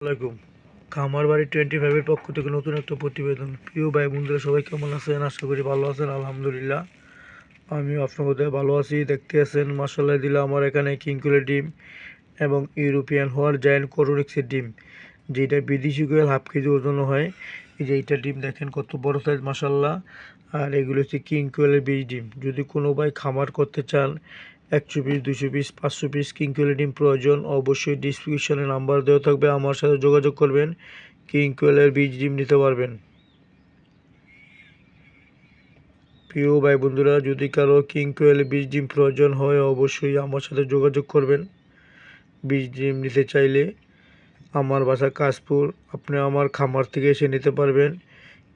আসসালামাইকুম খামার বাড়ি টোয়েন্টি ফাইভের পক্ষ থেকে নতুন একটা প্রতিবেদন। প্রিয় ভাই বন্ধুরা সবাই কেমন আছেন? আশা করি ভালো আছেন, আলহামদুলিল্লাহ। আমিও আপনার মধ্যে ভালো আছি, দেখতে আছেন। মাসাল্লাহ দিলে আমার এখানে কিংকুলের ডিম এবং ইউরোপিয়ান হওয়ার জায়েন্ট কোরোনিক্সের ডিম, যেটা বিদেশি কোয়েল হাফ কেজি ওজন হয়। এই যে এইটা ডিম দেখেন কত বড় সাইজ মাসাল্লাহ আর এগুলো হচ্ছে কিং কোয়েলের বীজ ডিম। যদি কোনো ভাই খামার করতে চান একশো পিস দুশো পিস পাঁচশো পিস কিং কোয়েলের ডিম প্রয়োজন। অবশ্যই ডিসক্রিপশনে নাম্বার দেওয়া থাকবে। আমার সাথে যোগাযোগ করবেন। কিং কোয়েলের বীজ ডিম নিতে পারবেন। প্রিয় ভাই বন্ধুরা যদি কারও কিং কোয়েলের বীজ ডিম প্রয়োজন হয়, অবশ্যই আমার সাথে যোগাযোগ করবেন। বীজ ডিম নিতে চাইলে আমার বাসা কাশপুর। আপনি আমার খামার থেকে এসে নিতে পারবেন।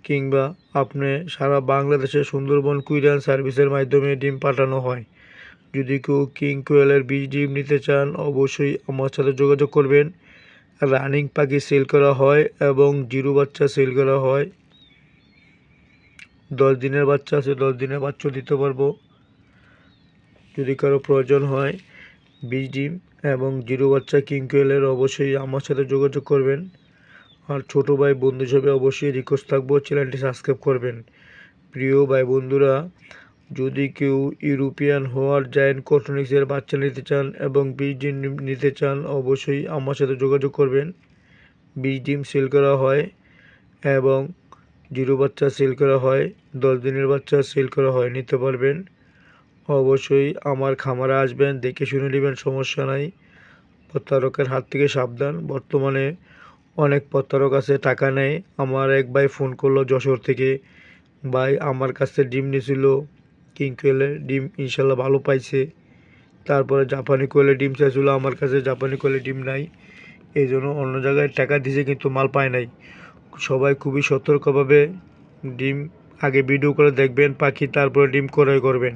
কিংবা আপনি সারা বাংলাদেশে সুন্দরবন কুইরান সার্ভিসের মাধ্যমে ডিম পাঠানো হয়। যদি কেউ কিং কোয়েলের বীজ ডিম নিতে চান, অবশ্যই আমার সাথে যোগাযোগ করবেন। রানিং পাখি সেল করা হয় এবং জিরো বাচ্চা সেল করা হয়। দশ দিনের বাচ্চা আছে, দশ দিনের বাচ্চা দিতে পারব। যদি কারও প্রয়োজন হয় বীজ ডিম এবং জিরো বাচ্চা কিং কোয়েলের, অবশ্যই আমার সাথে যোগাযোগ করবেন। আর ছোটো ভাই বন্ধু হিসেবে অবশ্যই রিকোয়েস্ট থাকব, চ্যানেলটি সাবস্ক্রাইব করবেন। প্রিয় ভাই বন্ধুরা যদি কেউ ইউরোপিয়ান হওয়ার জায়েন্ট কটনিক্সের বাচ্চা নিতে চান এবং বীজ ডিম নিতে চান, অবশ্যই আমার সাথে যোগাযোগ করবেন। বীজ ডিম সেল করা হয় এবং জিরো বাচ্চা সেল করা হয়, দশ দিনের বাচ্চা সেল করা হয়, নিতে পারবেন। অবশ্যই আমার খামারে আসবেন, দেখে শুনে নেবেন, সমস্যা নাই। প্রতারকের হাত থেকে সাবধান। বর্তমানে অনেক প্রতারক আছে, টাকা নেয়। আমার এক ভাই ফোন করল যশোর থেকে। ভাই, আমার কাছে ডিম নিয়েছিল কিং কোয়েলের ডিম ইনশাল্লাহ ভালো পাইছে। তারপরে জাপানি কোয়েলের ডিম চাইছিল, আমার কাছে জাপানি কোয়েলের ডিম নাই। এই জন্য অন্য জায়গায় টাকা দিয়েছে কিন্তু মাল পায় নাই। সবাই খুবই সতর্কভাবে ডিম আগে ভিডিও করে দেখবেন, পাখি তারপরে ডিম ক্রয় করবেন।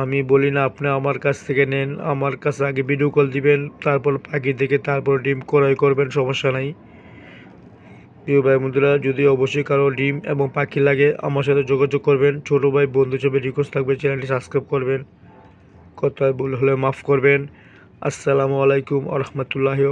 আমি বলি না, আপনি আমার কাছ থেকে নেন, আমার কাছে আগে ভিডিও কল দিবেন, তারপর পাখি দেখে তারপর ডিম ক্রয় করবেন, সমস্যা নাই। প্রিয় ভাই বন্ধুরা, যদি অবশ্যই কারও ডিম এবং পাখি লাগে, আমার সাথে যোগাযোগ করবেন। ছোটো ভাই বন্ধু হিসেবে রিকোয়েস্ট থাকবে চ্যানেলটি সাবস্ক্রাইব করবেন। কথায় ভুল হলে মাফ করবেন। আসসালামু আলাইকুম আ রহমতুল্লাহি